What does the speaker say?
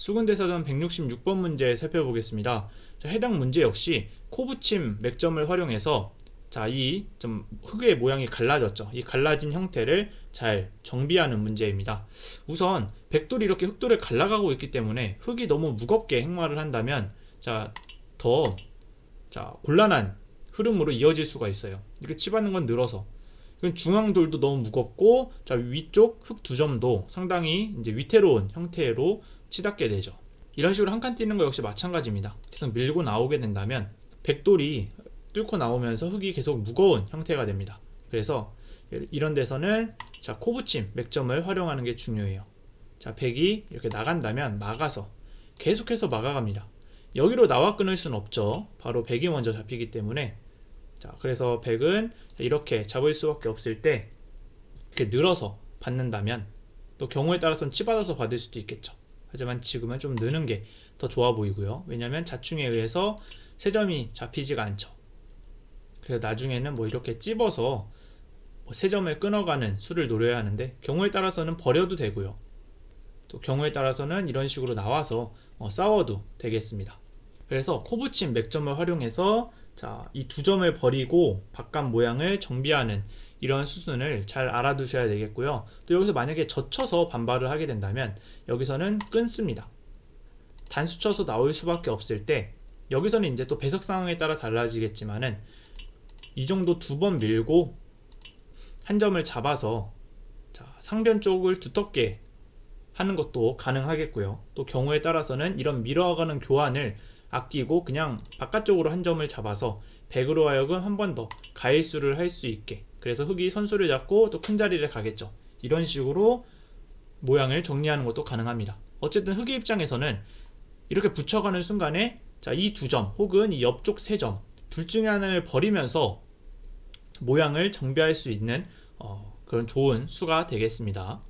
수군대사전 166번 문제 살펴보겠습니다. 자, 해당 문제 역시 코붙임 맥점을 활용해서 자, 이 좀 흙의 모양이 갈라졌죠. 이 갈라진 형태를 잘 정비하는 문제입니다. 우선 백돌이 이렇게 흙돌을 갈라가고 있기 때문에 흙이 너무 무겁게 행마를 한다면 자, 더 자, 곤란한 흐름으로 이어질 수가 있어요. 이렇게 치받는 건 늘어서. 이건 중앙돌도 너무 무겁고 자, 위쪽 흙 두 점도 상당히 이제 위태로운 형태로 치닫게 되죠. 이런 식으로 한 칸 뛰는 거 역시 마찬가지입니다. 계속 밀고 나오게 된다면 백돌이 뚫고 나오면서 흙이 계속 무거운 형태가 됩니다. 그래서 이런 데서는 자 코붙임 맥점을 활용하는 게 중요해요. 자 백이 이렇게 나간다면 막아서 계속해서 막아갑니다. 여기로 나와 끊을 수는 없죠. 바로 백이 먼저 잡히기 때문에 자 그래서 백은 이렇게 잡을 수밖에 없을 때 이렇게 늘어서 받는다면 또 경우에 따라서는 치받아서 받을 수도 있겠죠. 하지만 지금은 좀 느는 게 더 좋아 보이고요. 왜냐하면 자충에 의해서 세 점이 잡히지가 않죠. 그래서 나중에는 뭐 이렇게 찝어서 뭐 세 점을 끊어가는 수를 노려야 하는데 경우에 따라서는 버려도 되고요. 또 경우에 따라서는 이런 식으로 나와서 어, 싸워도 되겠습니다. 그래서 코붙임 맥점을 활용해서 자, 이 두 점을 버리고 바깥 모양을 정비하는 이런 수순을 잘 알아두셔야 되겠고요. 또 여기서 만약에 젖혀서 반발을 하게 된다면 여기서는 끊습니다. 단수 쳐서 나올 수밖에 없을 때 여기서는 이제 또 배석 상황에 따라 달라지겠지만은 이 정도 두 번 밀고 한 점을 잡아서 자, 상변 쪽을 두텁게 하는 것도 가능하겠고요. 또 경우에 따라서는 이런 밀어가는 교환을 아끼고 그냥 바깥쪽으로 한 점을 잡아서 백으로 하여금 한 번 더 가일수를 할 수 있게 그래서 흙이 선수를 잡고 또 큰 자리를 가겠죠. 이런 식으로 모양을 정리하는 것도 가능합니다. 어쨌든 흙의 입장에서는 이렇게 붙여가는 순간에 자, 이 두 점 혹은 이 옆쪽 세 점 둘 중에 하나를 버리면서 모양을 정비할 수 있는 어, 그런 좋은 수가 되겠습니다.